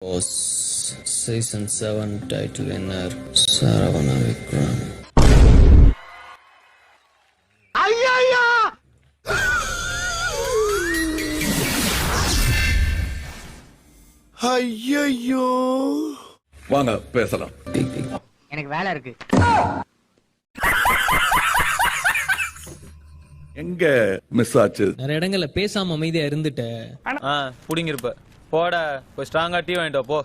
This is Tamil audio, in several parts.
was season 7 title winner Saravana Vikram. ஐயோ வாங்க பேசலாம். எனக்கு வேலை இருக்கு. எங்க மிஸ் ஆச்சு? நிறைய இடங்கள்ல பேசாம அமைதியா இருந்துட்ட. ஆ புடிங்கிருப்ப. போட போய் ஸ்ட்ராங்கா டீ வாங்கிட்டு போ.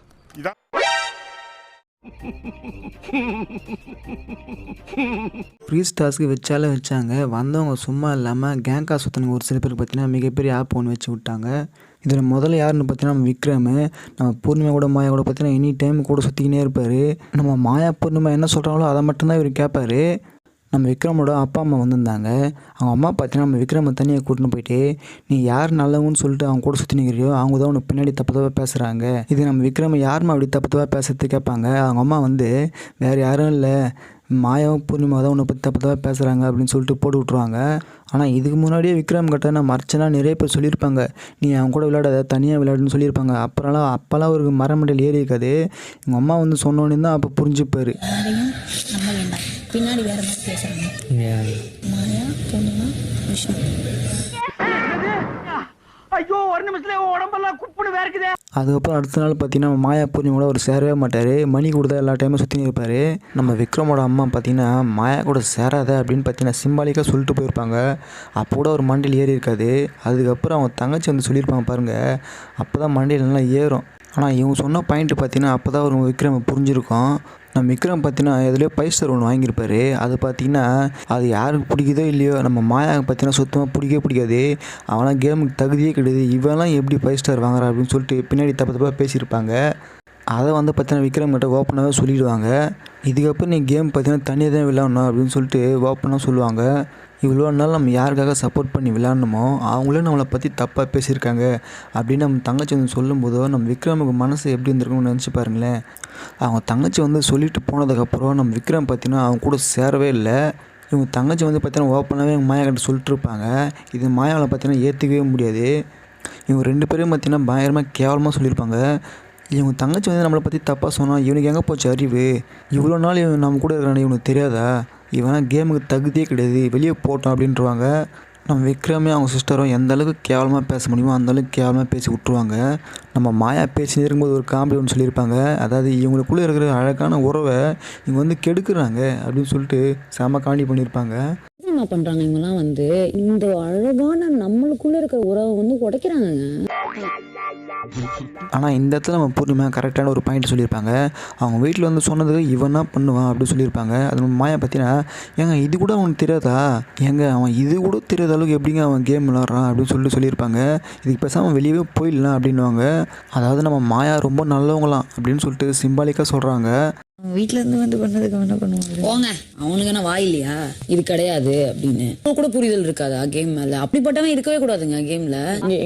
ஃப்ரீஸ் டாஸ்க்கு வச்சாலும் வச்சாங்க. வந்தவங்க சும்மா இல்லாமல் கேங்கா சுற்றின ஒரு சில பேருக்கு பார்த்தீங்கன்னா மிகப்பெரிய ஆப் ஒன்று வச்சு விட்டாங்க. இதில் முதல்ல யாருன்னு பார்த்தீங்கன்னா நம்ம விக்ரம் நம்ம பூர்ணிமா கூட மாயா கூட பார்த்தீங்கன்னா எனி டைம் கூட சுற்றிக்கினே இருப்பார். நம்ம மாயா பூர்ணிமா என்ன சொல்கிறாங்களோ அதை மட்டும்தான் இவர் கேட்பாரு நம்ம விக்ரமோட அப்பா அம்மா வந்திருந்தாங்க. அவங்க அம்மா பார்த்தீங்கன்னா நம்ம விக்ரமை தனியாக கூட்டின்னு போயிட்டு நீ யார் நல்லவங்கன்னு சொல்லிட்டு அவங்க கூட சுற்றி நிற்கிறியோ அவங்க தான் உனக்கு பின்னாடி தப்பு தப்பாக பேசுகிறாங்க இது நம்ம விக்ரம யாருமா அப்படி தப்பு தப்பாக பேசுறது கேட்பாங்க. அவங்க அம்மா வந்து வேறு யாரும் இல்லை. மாயாவும் பூர்ணிமா தான் உன்னை பற்றி தப்பு தப்பாக பேசுகிறாங்க அப்படின்னு சொல்லிட்டு போட்டு விட்ருவாங்க ஆனால் இதுக்கு முன்னாடியே விக்ரம் கிட்ட நான் மறைச்சனா நிறைய பேர் சொல்லியிருப்பாங்க. நீ அவங்க கூட விளையாடாத தனியாக விளையாடுன்னு சொல்லியிருப்பாங்க. அப்போலாம் அப்போல்லாம் ஒரு மரமண்டல் ஏறி இருக்காது. எங்கள் அம்மா வந்து சொன்னோன்னே தான் அப்போ புரிஞ்சுப்பார். யாரையும் பின்னாடி வேற மாதிரி பேசுறாங்க. மாயா பூர்ணிமா விஷ்ணு ஐயோ ஒரு நிமிஷத்துல உடம்பெல்லாம் குப்புன்னு வேர்க்குதே. அதுக்கப்புறம் அடுத்த நாள் பார்த்தீங்கன்னா மாயா பூர்ணிமா கூட அவர் சேரவே மாட்டார். மணி கூட தான் எல்லா டைமும் சுற்றி இருப்பார். நம்ம விக்ரமோட அம்மா பார்த்தீங்கன்னா மாயா கூட சேராத அப்படின்னு பார்த்தீங்கன்னா சிம்பாலிக்காக சொல்லிட்டு போயிருப்பாங்க. அப்போ கூட ஒரு மண்டியில் ஏறி இருக்காது. அதுக்கப்புறம் அவங்க தங்கச்சி வந்து சொல்லியிருப்பாங்க பாருங்கள் அப்போ தான் மண்டியில் நல்லா ஏறும். ஆனால் இவங்க சொன்ன பாயிண்ட் பார்த்தீங்கன்னா அப்போ தான் ஒரு விக்ரம் புரிஞ்சிருக்கும். நம்ம விக்ரம் பார்த்தீங்கன்னா எதுலேயோ ஃபைவ் ஸ்டார் ஒன்று வாங்கியிருப்பாரு. அது பார்த்தீங்கன்னா அது யாருக்கு பிடிக்குதோ இல்லையோ நம்ம மாயாவுக்கு பார்த்தீங்கன்னா சுத்தமாக பிடிக்கவே பிடிக்காது. அவனாம் கேமுக்கு தகுதியே கிடையாது. இவெல்லாம் எப்படி ஃபைவ் ஸ்டார் வாங்குறா அப்படின்னு சொல்லிட்டு பின்னாடி தப்பு தப்பாக பேசியிருப்பாங்க. அதை வந்து பார்த்தீங்கன்னா விக்ரம் கிட்ட ஓப்பனாகவே சொல்லிடுவாங்க. இதுக்கப்புறம் நீ கேம் பார்த்தீங்கன்னா தனியாக தான் விளாட்ணும் அப்படின்னு சொல்லிட்டு ஓப்பனாக சொல்லுவாங்க. இவ்வளோ நாள் நம்ம யாருக்காக சப்போர்ட் பண்ணி விளாட்ணுமோ அவங்களே நம்மளை பற்றி தப்பாக பேசியிருக்காங்க அப்படின்னு நம்ம தங்கச்சி வந்து சொல்லும்போதோ நம்ம விக்ரமுக்கு மனசு எப்படி இருந்திருக்கும்னு நினச்சி பாருங்களேன். அவங்க தங்கச்சி வந்து சொல்லிட்டு போனதுக்கப்புறம் நம்ம விக்ரம் பார்த்தீங்கன்னா அவங்க கூட சேரவே இல்லை. இவங்க தங்கச்சி வந்து பார்த்தீங்கன்னா ஓப்பனாகவே எங்கள் மாயா கிட்ட சொல்லிட்டு இருப்பாங்க இது மாயாவில் பார்த்தீங்கன்னா ஏற்றுக்கவே முடியாது. இவங்க ரெண்டு பேரும் பார்த்தீங்கன்னா பயங்கரமாக கேவலமாக சொல்லியிருப்பாங்க. இவங்க தங்கச்சி வந்து நம்மளை பற்றி தப்பாக சொன்னால் இவனுக்கு எங்கே போச்சு அறிவு? இவ்வளோ நாள் இவன் நம்ம கூட இருக்கிறானே இவனுக்கு தெரியாதா? இவன் கேமுக்கு தகுதியே கிடையாது வெளியே போட்டோம் அப்படின்றவாங்க. நம்ம விக்ரமே அவங்க சிஸ்டரும் எந்த அளவுக்கு கேவலமாக பேச முடியுமோ அந்த அளவுக்கு கேவலமாக பேசி விட்ருவாங்க நம்ம மாயா பேசி இருக்கும்போது ஒரு காமெடி ஒன்று சொல்லியிருப்பாங்க. அதாவது இவங்களுக்குள்ளே இருக்கிற அழகான உறவை இவங்க வந்து கெடுக்குறாங்க அப்படின்னு சொல்லிட்டு செம காமெடி பண்ணியிருப்பாங்க. என்ன பண்ணுறாங்க இவங்கெல்லாம் வந்து இந்த அழகான நம்மளுக்குள்ளே இருக்கிற உறவை வந்து உடைக்கிறாங்க ஆனால் இந்த இடத்துல நம்ம பூர்ணிமா கரெக்டான ஒரு பாயிண்ட் சொல்லியிருப்பாங்க. அவங்க வீட்டில் வந்து சொன்னதுக்கு இவன் தான் பண்ணுவான் அப்படின்னு சொல்லியிருப்பாங்க. அது மாயா பார்த்தீங்கன்னா ஏங்க இது கூட அவனுக்கு தெரியாதா? ஏங்க அவன் இது கூட தெரியாத அளவுக்கு எப்படிங்க அவன் கேம் விளாட்றான் அப்படின்னு சொல்லிட்டு சொல்லியிருப்பாங்க. இதுக்கு பேசாமல் வெளியவே போயிடலாம் அப்படின்னுவாங்க. அதாவது நம்ம மாயா ரொம்ப நல்லவங்களாம் அப்படின்னு சொல்லிட்டு சிம்பாலிக்காக சொல்கிறாங்க வீட்ல இருந்து வந்து பண்ணதுக்கு என்ன பண்ணுவாங்க போங்க. அவனுக்கு என்ன வாய் இல்லையா? இது கிடையாது அப்படின்னு. கூட புரிதல் இருக்காதா கேம் மேல? அப்படிப்பட்டவன் இருக்கவே கூடாதுங்க கேம்ல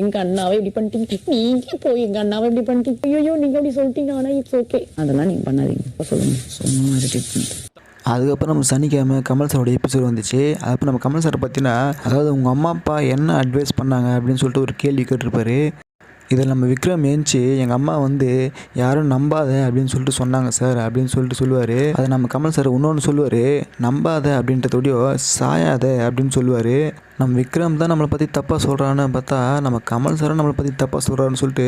எங்க அண்ணாவை இப்படி பண்ணிட்டீங்க? நீங்க போய் எங்க அண்ணாவை இப்படி பண்ணிட்டீங்க? ஐயோ நீங்க அப்படி சொல்லிட்டீங்க ஆனா இட்ஸ் ஓகே அதெல்லாம் நீங்க பண்ணாதீங்க. சொல்லுங்க. சும்மா பண்ணிட்டு. அதுக்கப்புறம் நம்ம சனிக்கிழமை கமல் சாரோட எபிசோட் வந்துச்சு. அதுக்கப்புறம் நம்ம கமல் சாரை பார்த்தீங்கன்னா அதாவது உங்கள் அம்மா அப்பா என்ன அட்வைஸ் பண்ணாங்க அப்படின்னு சொல்லிட்டு ஒரு கேள்வி கேட்டிருப்பாரு. இதில் நம்ம விக்ரம் ஏஞ்சி எங்கள் அம்மா வந்து யாரும் நம்பாத அப்படின்னு சொல்லிட்டு சொன்னாங்க சார் அப்படின்னு சொல்லிட்டு சொல்லுவார். அதை நம்ம கமல் சார் இன்னொன்று சொல்லுவார் நம்பாத அப்படின்றதோடையோ சாயாத அப்படின்னு சொல்லுவார். நம்ம விக்ரம் தான் நம்மளை பற்றி தப்பாக சொல்கிறான்னு பார்த்தா நம்ம கமல் சாரும் நம்மளை பற்றி தப்பாக சொல்கிறான்னு சொல்லிட்டு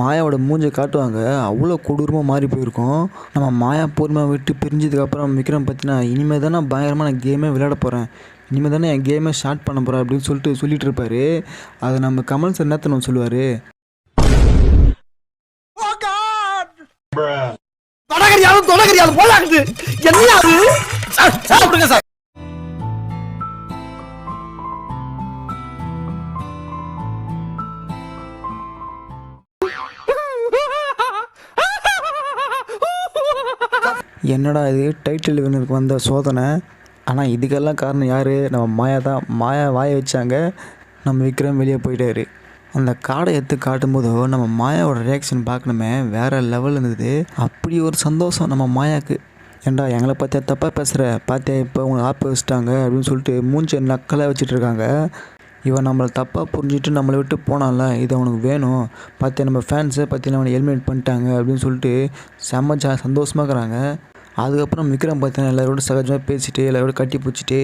மாயாவோட மூஞ்சை காட்டுவாங்க. அவ்வளோ கொடூரமாக மாறி போயிருக்கோம். நம்ம மாயா பொறுமையாக விட்டு பிரிஞ்சதுக்கப்புறம் விக்ரம் பார்த்தினா இனிமேல் தான் நான் பயங்கரமாக நான் கேமே விளையாட போகிறேன் இனிமேல் தானே என் கேமை ஸ்டார்ட் பண்ண போகிறேன் அப்படின்னு சொல்லிட்டு சொல்லிட்டு இருப்பாரு. அதை நம்ம கமல் சார் என்னத்தனம் சொல்லுவார்? தொடகரியாலும் தொடகரியாலும் போலாகுது என்ன அது? சார் சாப்பிடுங்க சார். என்னடா இது? டைட்டில் வினருக்கு வந்த சோதனை. ஆனால் இதுக்கெல்லாம் காரணம் யார்? நம்ம மாயா தான். மாயா வாய வச்சாங்க. நம்ம விக்ரம் வெளியே போயிட்டாரு. அந்த காடை எடுத்து காட்டும்போதோ நம்ம மாயாவோட ரியாக்ஷன் பார்க்கணுமே வேறு லெவல் இருந்தது. அப்படி ஒரு சந்தோஷம் நம்ம மாயாவுக்கு ஏண்டா எங்களை பார்த்தியா தப்பாக பேசுகிற பார்த்தியா இப்போ உங்களை ஆப்பு வச்சுட்டாங்க அப்படின்னு சொல்லிட்டு மூஞ்ச நக்கலாக வச்சுட்டு இருக்காங்க. இவன் நம்மளை தப்பாக புரிஞ்சுட்டு நம்மளை விட்டு போனான்ல இது அவனுக்கு வேணும். பார்த்து நம்ம ஃபேன்ஸை பார்த்தீங்கன்னா அவனை எலிமினேட் பண்ணிட்டாங்க அப்படின்னு சொல்லிட்டு செம்ம ஜா சந்தோஷமாக இருக்கிறாங்க. அதுக்கப்புறம் விக்ரம் பார்த்தீங்கன்னா எல்லாரோட சகஜமாக பேசிட்டு எல்லாரோட கட்டி பிடிச்சிட்டு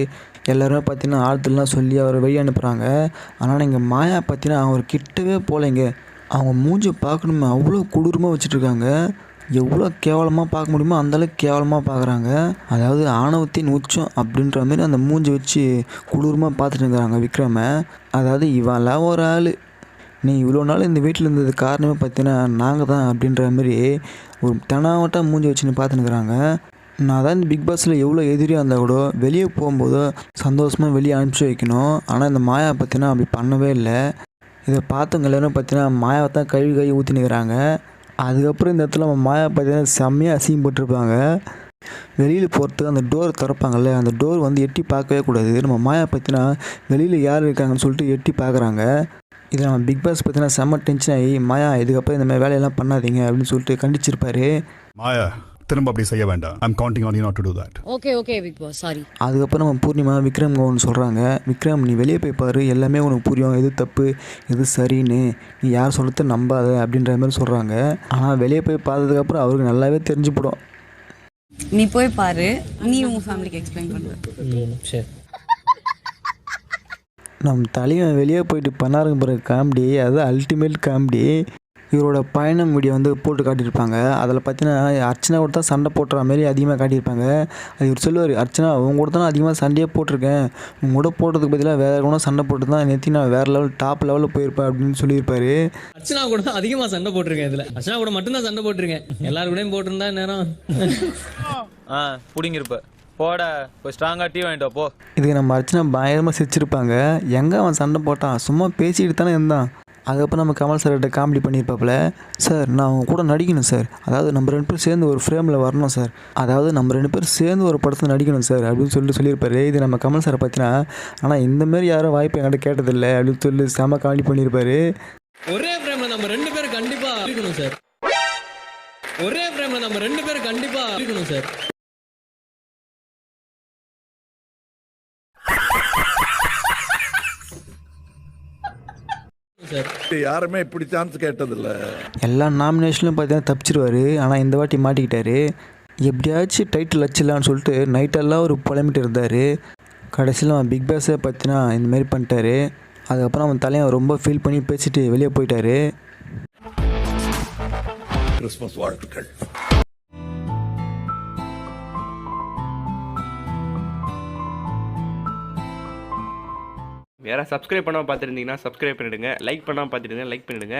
எல்லாருமே பார்த்தீங்கன்னா ஆழ்த்துலாம் சொல்லி அவரை வெளியே அனுப்புகிறாங்க ஆனால் இங்கே மாயா பார்த்தீங்கன்னா அவர் கிட்டவே போகலைங்க அவங்க மூஞ்சி பார்க்கணுமே அவ்வளோ கொடூரமாக வச்சுட்ருக்காங்க எவ்வளோ கேவலமாக பார்க்க முடியுமோ அந்தளவுக்கு கேவலமாக பார்க்குறாங்க. அதாவது ஆணவத்தின் உச்சம் அப்படின்ற மாதிரி அந்த மூஞ்சி வச்சு குளிரமாக பார்த்துட்டு இருக்கிறாங்க விக்ரமை. அதாவது இவெல்லாம் ஒரு ஆள். நீ இவ்வளோ நாள் இந்த வீட்டில் இருந்தது காரணமே பார்த்தீங்கன்னா நாங்கள் தான் அப்படின்ற மாதிரி ஒரு தெனாவட்டாக மூஞ்சி வச்சுன்னு பார்த்துன்னுக்குறாங்க. நான் தான் இந்த பிக் பாஸில் எவ்வளோ எதிரியாக இருந்தால் கூட வெளியே போகும்போது சந்தோஷமாக வெளியே அனுப்பிச்சி வைக்கணும். ஆனால் இந்த மாயா பற்றினா அப்படி பண்ணவே இல்லை. இதை பார்த்தவங்க எல்லாரும் பார்த்தீங்கன்னா மாயாவை தான் கழுவி கழுவி ஊற்றினுக்கிறாங்க அதுக்கப்புறம் இந்த இடத்துல நம்ம மாயா பார்த்தீங்கன்னா செம்மையாக அசிங்கப்பட்டிருப்பாங்க வெளியில் போகிறதுக்கு அந்த டோர் திறப்பாங்கல்ல அந்த டோர் வந்து எட்டி பார்க்கவே கூடாது. நம்ம மாயா பற்றினா வெளியில் யார் இருக்காங்கன்னு சொல்லிட்டு எட்டி பார்க்குறாங்க. இதை நம்ம பிக் பாஸ் பார்த்தீங்கன்னா செம்ம டென்ஷன் ஆகி மாயா இதுக்கப்புறம் இந்த மாதிரி வேலையெல்லாம் பண்ணாதீங்க அப்படின்னு சொல்லிட்டு கண்டிச்சிருப்பாரு. மாயா திரும்ப அப்படி செய்ய வேண்டாம். I'm counting on you not to do that okay okay Bigg Boss sorry அதுக்கப்புறம் நம்ம பூர்ணிமா விக்ரம் ஒன்று சொல்கிறாங்க விக்ரம் நீ வெளியே போய் பாரு எல்லாமே உனக்கு புரியும். எது தப்பு எது சரின்னு. நீ யார் சொல்கிறத நம்பாத அப்படின்ற மாதிரி சொல்கிறாங்க ஆனால் வெளியே போய் பார்த்ததுக்கப்புறம் அவருக்கு நல்லாவே தெரிஞ்சு போடும். நீ போய் பாரு. நீ உங்க ஃபேமிலிக்கு எக்ஸ்பிளைன் பண்ணு. ம் சரி. நம்ம தலைவன் வெளியே போயிட்டு பண்ணாருங்க பிறகு காமெடி அது அல்டிமேட் காமெடி இவரோட பயணம் வீடியோ வந்து போட்டு காட்டியிருப்பாங்க. அதில் பார்த்தீங்கன்னா அர்ச்சனா கூட தான் சண்டை போட்டுற மாதிரி அதிகமாக காட்டியிருப்பாங்க. அது இவர் சொல்லுவார் அர்ச்சனா உங்க கூட தான் அதிகமாக சண்டையே போட்டிருக்கேன். உங்க கூட போட்டதுக்கு பதிலாக வேறு கூட சண்டை போட்டு தான் நேற்று நான் வேறு லெவல் டாப் லெவலில் போயிருப்பேன் அப்படின்னு சொல்லியிருப்பாரு. அர்ச்சனா கூட தான் அதிகமா சண்டை போட்டிருக்கேன் இதுல. அர்ச்சனா கூட மட்டும்தான் சண்டை போட்டிருக்கேன். எல்லாரு கூடயும் போட்டிருந்தா நேரம் ஆ புடிங்கிருப்ப போட போய் ஸ்ட்ராங்கா டீ வாங்கிட்டு போ. இதுக்கு நம்ம அர்ச்சனா பயங்கரமாக சிரிச்சிருப்பாங்க. எங்கே அவன் சண்டை போட்டான்? சும்மா பேசிக்கிட்டு தானே இருந்தான். அதுக்கப்புறம் நம்ம கமல் சார்கிட்ட காமெடி பண்ணியிருப்பாப்புல. சார் நான் அவங்க கூட நடிக்கணும் சார் அதாவது நம்ம ரெண்டு பேரும் சேர்ந்து ஒரு ஃப்ரேமில் வரணும் சார் அதாவது நம்ம ரெண்டு பேரும் சேர்ந்து ஒரு படத்தில் நடிக்கணும் சார் அப்படின்னு சொல்லிட்டு சொல்லியிருப்பாரு. இது நம்ம கமல் சாரை பார்த்தீங்கன்னா ஆனால் இந்த மாதிரி யாரும் வாய்ப்பு என்கிட்ட கேட்டதில்லை அப்படின்னு சொல்லி செம காமெடி பண்ணியிருப்பாரு. ஒரே ஃப்ரேம்ல நம்ம ரெண்டு பேரும் கண்டிப்பா இருக்கணும் சார் ஒரே ஃப்ரேம்ல நம்ம ரெண்டு பேரும் கண்டிப்பா இருக்கணும் சார் யாருமே இப்படி சான்ஸ் கேட்டதில்ல. எல்லா நாமினேஷன்லையும் பார்த்தீங்கன்னா தப்பிச்சிருவாரு. ஆனால் இந்த வாட்டி மாட்டிக்கிட்டாரு. எப்படியாச்சும் டைட்டில் வச்சிடலான்னு சொல்லிட்டு நைட்டெல்லாம் ஒரு புலம்பிட்டு இருந்தார். கடைசியில் அவன் பிக் பாஸே பார்த்தீங்கன்னா இந்த மாதிரி பண்ணிட்டாரு. அதுக்கப்புறம் அவன் தலைவன் ரொம்ப ஃபீல் பண்ணி பேசிட்டு வெளியே போயிட்டாரு. கிறிஸ்மஸ் வாழ்த்துக்கள். யாராவது சப்ஸ்கிரைப் பண்ணாமல் பார்த்துருந்தீங்கன்னா சப்ஸ்கிரைப் பண்ணிடுங்க. லைக் பண்ணாமல் பார்த்துருந்தீங்கன்னா லைக் பண்ணிடுங்க.